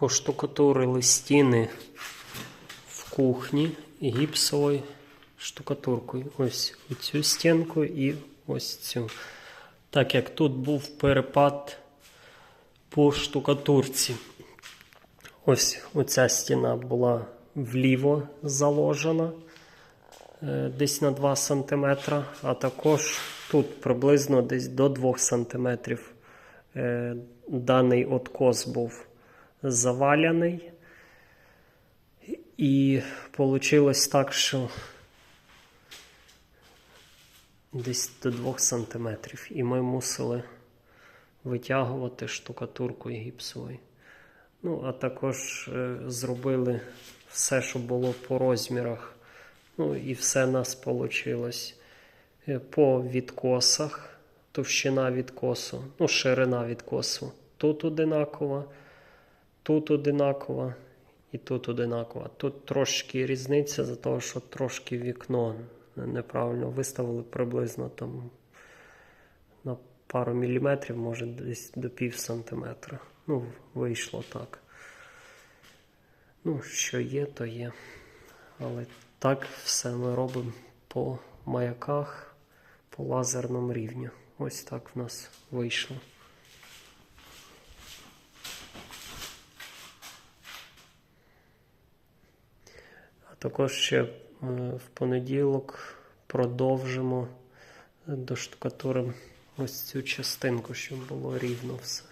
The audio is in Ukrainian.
Поштукатурили стіни в кухні гіпсовою штукатуркою. Ось цю стінку і ось цю. Так як тут був перепад по штукатурці. Ось оця стіна була вліво заложена е, десь на 2 см, а також тут приблизно десь до 2 см е, даний откос був заваляний. І вийшло так, що десь до 2 см. І ми мусили витягувати штукатуркою гіпсовою. Ну, а також е, зробили все, що було по розмірах. Ну, і все нас вийшло. По відкосах, товщина відкосу, ну, ширина відкосу. Тут одинакова, тут одинакова і тут одинакова. Тут трошки різниця за того, що трошки вікно неправильно виставили приблизно там на пару міліметрів, може десь до пів сантиметра. Ну, вийшло так. Ну, що є, то є. Але так все ми робимо по маяках, по лазерному рівню. Ось так в нас вийшло. Також ще е, в понеділок продовжимо доштукатуримо ось цю частинку, щоб було рівно все.